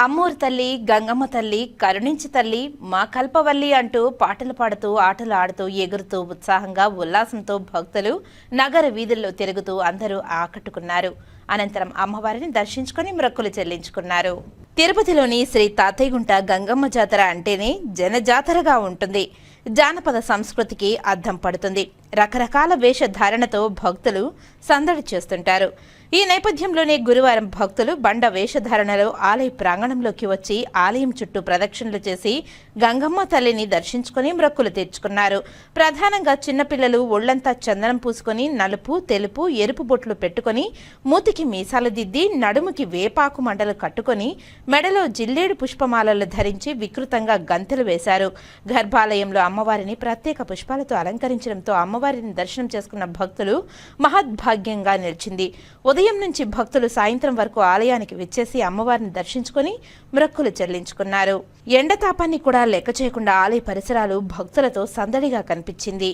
అమ్మూరు తల్లి గంగమ్మ తల్లి కరుణించి తల్లి మా కల్పవల్లి అంటూ పాటలు పాడుతూ ఆటలు ఆడుతూ ఎగురుతూ ఉత్సాహంగా ఉల్లాసంతో భక్తులు నగర వీధుల్లో తిరుగుతూ అందరూ ఆకట్టుకున్నారు. అనంతరం అమ్మవారిని దర్శించుకొని మ్రక్కులు చెల్లించుకున్నారు. తిరుపతిలోని శ్రీ తాతయ్యగుంట గంగమ్మ జాతర అంటేనే జనజాతరగా ఉంటుంది. జానపద సంస్కృతికి అద్దం పడుతుంది. రకరకాల వేషధారణతో భక్తులు సందడి చేస్తుంటారు. ఈ నేపథ్యంలోనే గురువారం భక్తులు బండ వేషధారణలో ఆలయ ప్రాంగణంలోకి వచ్చి ఆలయం చుట్టూ ప్రదక్షిణలు చేసి గంగమ్మ తల్లిని దర్శించుకుని మ్రక్కులు తెచ్చుకున్నారు. ప్రధానంగా చిన్నపిల్లలు ఒళ్ళంతా చందనం పూసుకొని నలుపు తెలుపు ఎరుపు బొట్లు పెట్టుకొని మూతికి మీసాలు దిద్ది నడుముకి వేపాకు మండలు కట్టుకొని మెడలో జిల్లేడు పుష్పమాలలు ధరించి వికృతంగా గంతెలు వేశారు. గర్భాలయంలో అమ్మవారిని ప్రత్యేక పుష్పాలతో అలంకరించడంతో అమ్మవారిని దర్శనం చేసుకున్న భక్తులు మహద్భాగ్యంగా నిలిచింది. ఉదయం నుంచి భక్తులు సాయంత్రం వరకు ఆలయానికి విచ్చేసి అమ్మవారిని దర్శించుకొని మ్రక్కులు చెల్లించుకున్నారు. ఎండతాపాన్ని కూడా లెక్క చేయకుండా ఆలయ పరిసరాలు భక్తులతో సందడిగా కనిపించింది.